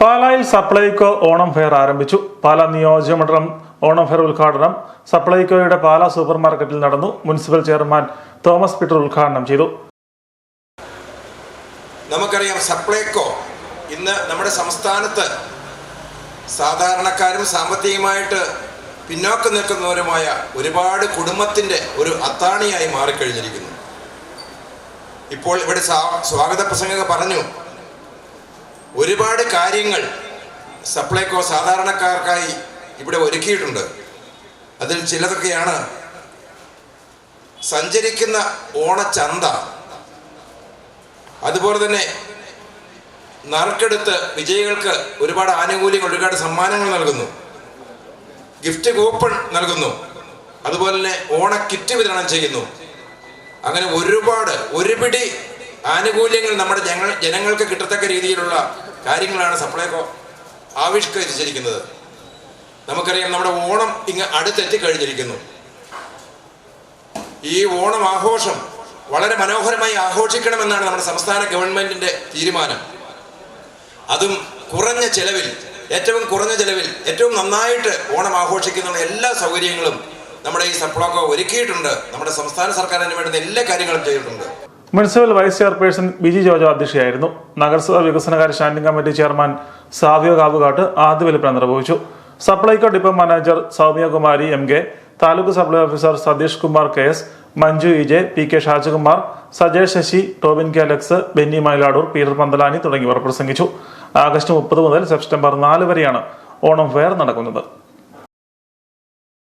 പാലായിൽ സപ്ലൈകോ ഓണം ഫെയർ ആരംഭിച്ചു. പാലാ നിയോജകമണ്ഡലം ഓണം ഫെയർ ഉദ്ഘാടനം സപ്ലൈകോയുടെ പാലാ സൂപ്പർ മാർക്കറ്റിൽ നടന്നു. മുനിസിപ്പൽ ചെയർമാൻ തോമസ് പീറ്റർ ഉദ്ഘാടനം ചെയ്തു. നമുക്കറിയാം സപ്ലൈകോ ഇന്ന് നമ്മുടെ സംസ്ഥാനത്ത് സാധാരണക്കാരും സാമ്പത്തികമായിട്ട് പിന്നോക്കം നിൽക്കുന്നവരുമായ ഒരുപാട് കുടുംബത്തിന്റെ ഒരു അത്താണിയായി മാറിക്കഴിഞ്ഞിരിക്കുന്നു. ഇപ്പോൾ ഇവിടെ സ്വാഗത പ്രസംഗം പറഞ്ഞു. ഒരുപാട് കാര്യങ്ങൾ സപ്ലൈകോ സാധാരണക്കാർക്കായി ഇവിടെ ഒരുക്കിയിട്ടുണ്ട്. അതിൽ ചിലതൊക്കെയാണ് സഞ്ചരിക്കുന്ന ഓണച്ചന്ത അതുപോലെ തന്നെ നറുക്കെടുത്ത് വിജയികൾക്ക് ഒരുപാട് ആനുകൂല്യങ്ങൾ ഒരുപാട് സമ്മാനങ്ങൾ നൽകുന്നു. ഗിഫ്റ്റ് കൂപ്പൺ നൽകുന്നു. അതുപോലെ തന്നെ ഓണക്കിറ്റ് വിതരണം ചെയ്യുന്നു. അങ്ങനെ ഒരുപാട് ഒരുപിടി ആനുകൂല്യങ്ങൾ നമ്മുടെ ജനങ്ങൾ ജനങ്ങൾക്ക് കിട്ടത്തക്ക രീതിയിലുള്ള കാര്യങ്ങളാണ് സപ്ലൈകോ ആവിഷ്കരിച്ചിരിക്കുന്നത്. നമുക്കറിയാം നമ്മുടെ ഓണം ഇങ്ങ് അടുത്തെത്തിക്കഴിഞ്ഞിരിക്കുന്നു ഈ ഓണം ആഘോഷം വളരെ മനോഹരമായി ആഘോഷിക്കണമെന്നാണ് നമ്മുടെ സംസ്ഥാന ഗവൺമെന്റിന്റെ തീരുമാനം. അതും കുറഞ്ഞ ചെലവിൽ ഏറ്റവും കുറഞ്ഞ ചെലവിൽ ഏറ്റവും നന്നായിട്ട് ഓണം ആഘോഷിക്കുന്ന എല്ലാ സൗകര്യങ്ങളും നമ്മുടെ ഈ സപ്ലോക്കോ ഒരുക്കിയിട്ടുണ്ട്. നമ്മുടെ സംസ്ഥാന സർക്കാരിന് വേണ്ടുന്ന എല്ലാ കാര്യങ്ങളും ചെയ്തിട്ടുണ്ട്. Municipal vice chairperson Biji Jojo അധ്യക്ഷയായിരുന്നു. നഗരസഭാ വികസനകാര്യ standing committee chairman Savio Kavukattu ആദ്യ വിൽപ്പന നിർവഹിച്ചു. Supplyco depot manager Soumyakumari M K taluk supply officer Satheesh Kumar K S Manju E J P K Shajakumar Sajesh Sasi Tobin K Alex Benny Myladoor Peter Panthalani തുടങ്ങിയവർ പ്രസംഗിച്ചു. August മുപ്പത് മുതൽ September നാല് വരെയാണ് Onam fair നടക്കുന്നത്.